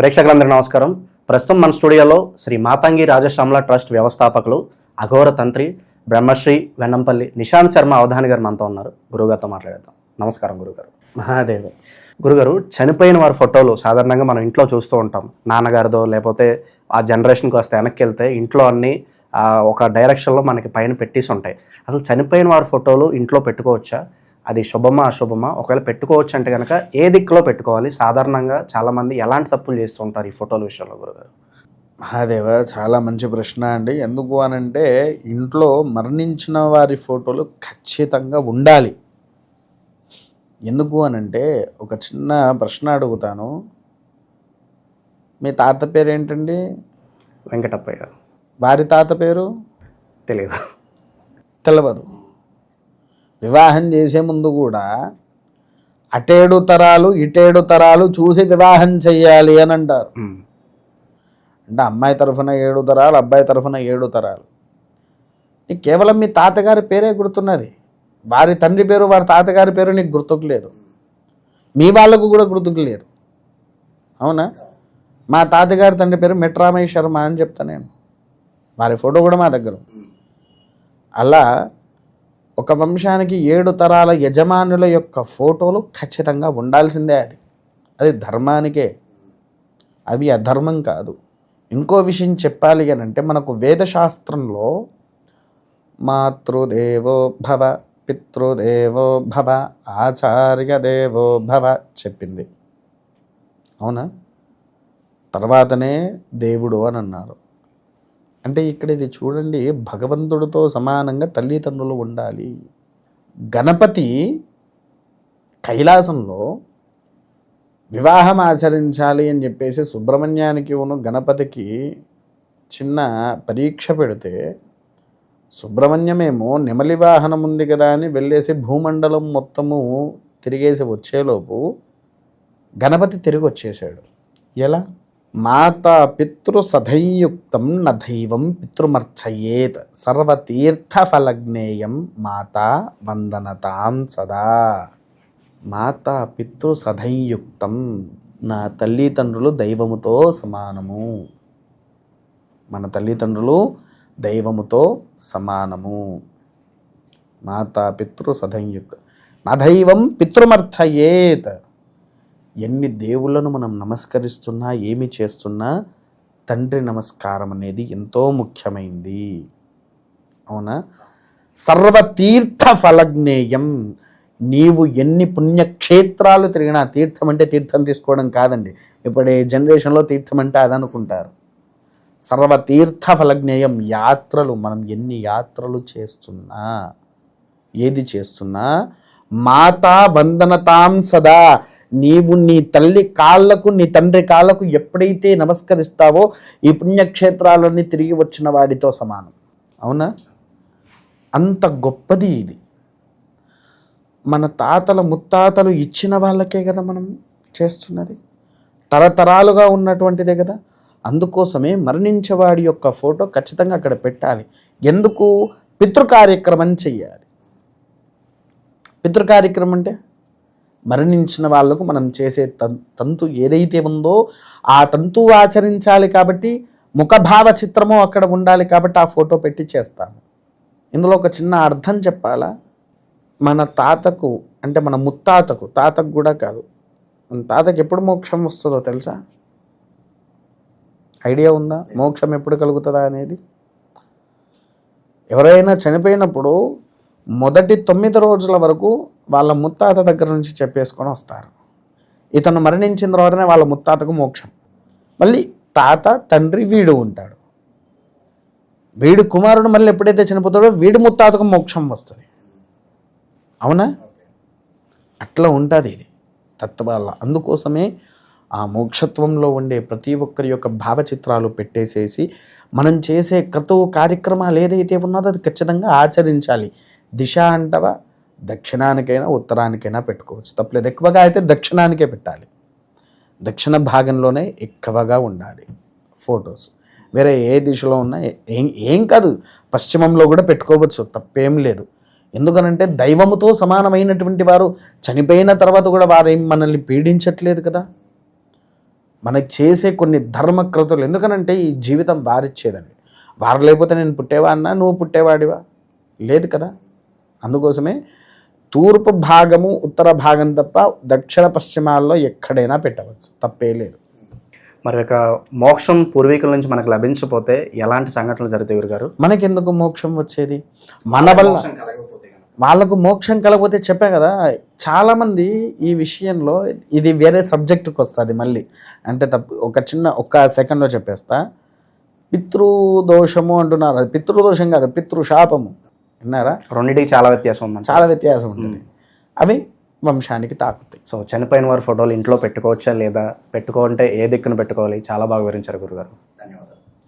ప్రేక్షకులందరికీ నమస్కారం. ప్రస్తుతం మన స్టూడియోలో శ్రీ మాతంగి రాజశ్యామల ట్రస్ట్ వ్యవస్థాపకులు అఘోర తంత్రి బ్రహ్మశ్రీ వెన్నంపల్లి నిశాంత్ శర్మ అవధాని గారు మనతో ఉన్నారు. గురుగారితో మాట్లాడేద్దాం. నమస్కారం గురుగారు. మహాదేవ్. గురుగారు చనిపోయిన వారి ఫోటోలు సాధారణంగా మనం ఇంట్లో చూస్తూ ఉంటాం. నాన్నగారిదో లేకపోతే ఆ జనరేషన్కి వస్తే వెనక్కి వెళ్తే ఇంట్లో అన్ని ఒక డైరెక్షన్లో మనకి పైన పెట్టేసి ఉంటాయి. అసలు చనిపోయిన వారి ఫోటోలు ఇంట్లో పెట్టుకోవచ్చా? అది శుభమా అశుభమా ఒకవేళ పెట్టుకోవచ్చు అంటే కనుక ఏ దిక్కులో పెట్టుకోవాలి? సాధారణంగా చాలామంది ఎలాంటి తప్పులు చేస్తూ ఉంటారు ఈ ఫోటోల విషయంలో గురుగారు? మహాదేవ చాలా మంచి ప్రశ్న అండి. ఎందుకు అనంటే ఇంట్లో మరణించిన వారి ఫోటోలు ఖచ్చితంగా ఉండాలి. ఎందుకు అనంటే ఒక చిన్న ప్రశ్న అడుగుతాను. మీ తాత పేరు ఏంటండి వెంకటప్పయ్య గారు. వారి తాత పేరు? తెలియదు తెలియదు వివాహం చేసే ముందు కూడా అటేడు తరాలు ఇటేడు తరాలు చూసి వివాహం చెయ్యాలి అని అంటారు. అంటే అమ్మాయి తరఫున ఏడు తరాలు అబ్బాయి తరఫున ఏడు తరాలు. నీకు కేవలం మీ తాతగారి పేరే గుర్తున్నది. వారి తండ్రి పేరు వారి తాతగారి పేరు నీకు గుర్తుకు లేదు మీ వాళ్ళకు కూడా గుర్తుకు లేదు అవునా? మా తాతగారి తండ్రి పేరు మిట్రామయ్య శర్మ అని చెప్తా నేను. వారి ఫోటో కూడా మా దగ్గర. అలా ఒక వంశానికి ఏడు తరాల యజమానుల యొక్క ఫోటోలు ఖచ్చితంగా ఉండాల్సిందే అది. అది ధర్మానికే. అవి అధర్మం కాదు. ఇంకో విషయం చెప్పాలి అని అంటే మనకు వేదశాస్త్రంలో మాతృదేవో భవ పితృదేవో భవ ఆచార్య దేవో భవ చెప్పింది. అవునా? తర్వాతనే దేవుడు అని అన్నారు. అంటే ఇక్కడ ఇది చూడండి భగవంతుడితో సమానంగా తల్లిదండ్రులు ఉండాలి. గణపతి కైలాసంలో వివాహం ఆచరించాలి అని చెప్పేసి సుబ్రహ్మణ్యానికి ఉన్న గణపతికి చిన్న పరీక్ష పెడితే సుబ్రహ్మణ్యమేమో నెమలి వాహనం ఉంది కదా అని వెళ్ళేసి భూమండలం మొత్తము తిరిగేసి వచ్చేలోపు గణపతి తిరిగి వచ్చేసాడు ఎలా? మాతా పితృ సధైయుక్తం న దైవం పితృమర్చయేత్. సర్వతీర్థఫలజ్ఞేయం మాతా వందనతాం సదా. మాతా పితృ సధైయుక్తం నా తల్లిదండ్రులు దైవముతో సమానము. మన తల్లిదండ్రులు దైవముతో సమానము. మాతా పితృ సధైయుక్త నా దైవం పితృమర్చయేత్. ఎన్ని దేవుళ్ళను మనం నమస్కరిస్తున్నా ఏమి చేస్తున్నా తండ్రి నమస్కారం అనేది ఎంతో ముఖ్యమైంది. అవునా? సర్వతీర్థ ఫలజ్ఞేయం. నీవు ఎన్ని పుణ్యక్షేత్రాలు తిరిగినా తీర్థం అంటే తీర్థం తీసుకోవడం కాదండి. ఇప్పుడు జనరేషన్లో తీర్థం అంటే అదనుకుంటారు సర్వతీర్థ ఫలజ్ఞేయం యాత్రలు మనం ఎన్ని యాత్రలు చేస్తున్నా ఏది చేస్తున్నా మాతా వందనతాం సదా నీవు నీ తల్లి కాళ్ళకు నీ తండ్రి కాళ్ళకు ఎప్పుడైతే నమస్కరిస్తావో ఈ పుణ్యక్షేత్రాలన్నీ తిరిగి వచ్చిన వాడితో సమానం. అవునా? అంత గొప్పది ఇది. మన తాతల ముత్తాతలు ఇచ్చిన వాళ్ళకే కదా మనం చేస్తున్నది. తరతరాలుగా ఉన్నటువంటిదే కదా. అందుకోసమే మరణించేవాడి యొక్క ఫోటో ఖచ్చితంగా అక్కడ పెట్టాలి. ఎందుకు? పితృ కార్యక్రమం చెయ్యాలి. పితృ కార్యక్రమం అంటే? మరణించిన వాళ్ళకు మనం చేసే తం తంతు ఏదైతే ఉందో ఆ తంతు ఆచరించాలి కాబట్టి ముఖభావ చిత్రము అక్కడ ఉండాలి కాబట్టి ఆ ఫోటో పెట్టి చేస్తాము. ఇందులో ఒక చిన్న అర్థం చెప్పాలా? మన తాతకు అంటే మన ముత్తాతకు తాతకు కూడా కాదు. మన తాతకు ఎప్పుడు మోక్షం వస్తుందో తెలుసా? ఐడియా ఉందా? మోక్షం ఎప్పుడు కలుగుతుందా అనేది? ఎవరైనా చనిపోయినప్పుడు మొదటి తొమ్మిది రోజుల వరకు వాళ్ళ ముత్తాత దగ్గర నుంచి చెప్పేసుకొని వస్తారు. ఇతను మరణించిన తర్వాతనే వాళ్ళ ముత్తాతకు మోక్షం. మళ్ళీ తాత తండ్రి వీడు ఉంటాడు. వీడు కుమారుడు మళ్ళీ ఎప్పుడైతే చనిపోతాడో వీడి ముత్తాతకు మోక్షం వస్తుంది. అవునా? అట్లా ఉంటుంది ఇది. తత్వాల అందుకోసమే ఆ మోక్షత్వంలో ఉండే ప్రతి ఒక్కరి యొక్క భావచిత్రాలు పెట్టేసేసి మనం చేసే క్రతువు కార్యక్రమాలు ఏదైతే ఉన్నదో అది ఖచ్చితంగా ఆచరించాలి. దిశ అంటవా దక్షిణానికైనా ఉత్తరానికైనా పెట్టుకోవచ్చు. తప్పలేదు. ఎక్కువగా అయితే దక్షిణానికే పెట్టాలి. దక్షిణ భాగంలోనే ఎక్కువగా ఉండాలి ఫొటోస్. వేరే ఏ దిశలో ఉన్నా ఏం ఏం కాదు. పశ్చిమంలో కూడా పెట్టుకోవచ్చు. తప్పేం లేదు. ఎందుకనంటే దైవముతో సమానమైనటువంటి వారు చనిపోయిన తర్వాత కూడా వారేం మనల్ని పీడించట్లేదు కదా. మనకి చేసే కొన్ని ధర్మక్రతులు ఎందుకనంటే ఈ జీవితం వారిచ్చేదండి. వారు లేకపోతే నేను పుట్టేవాడినా నువ్వు పుట్టేవాడివా? లేదు కదా. అందుకోసమే తూర్పు భాగము ఉత్తర భాగం తప్ప దక్షిణ పశ్చిమాల్లో ఎక్కడైనా పెట్టవచ్చు. తప్పే లేదు. మరి ఒక మోక్షం పూర్వీకుల నుంచి మనకు లభించకపోతే ఎలాంటి సంఘటనలు జరుగుతాయి గురుగారు మనకెందుకు మోక్షం వచ్చేది? మన వల్ల వాళ్ళకు మోక్షం కలగపోతే చెప్పా కదా చాలామంది ఈ విషయంలో ఇది వేరే సబ్జెక్టుకి వస్తుంది మళ్ళీ. అంటే తప్పు ఒక చిన్న ఒక్క సెకండ్లో చెప్పేస్తా. పితృదోషము అంటున్నారు. అది పితృదోషం కాదు పితృశాపము. విన్నారా? రెండింటికి చాలా వ్యత్యాసం ఉందండి. చాలా వ్యత్యాసం ఉంటుంది. అవి వంశానికి తాకుతాయి. సో చనిపోయిన వారి ఫోటోలు ఇంట్లో పెట్టుకోవచ్చా లేదా? పెట్టుకోవాలంటే ఏ దిక్కున పెట్టుకోవాలి? చాలా బాగా వివరించారు గురుగారు.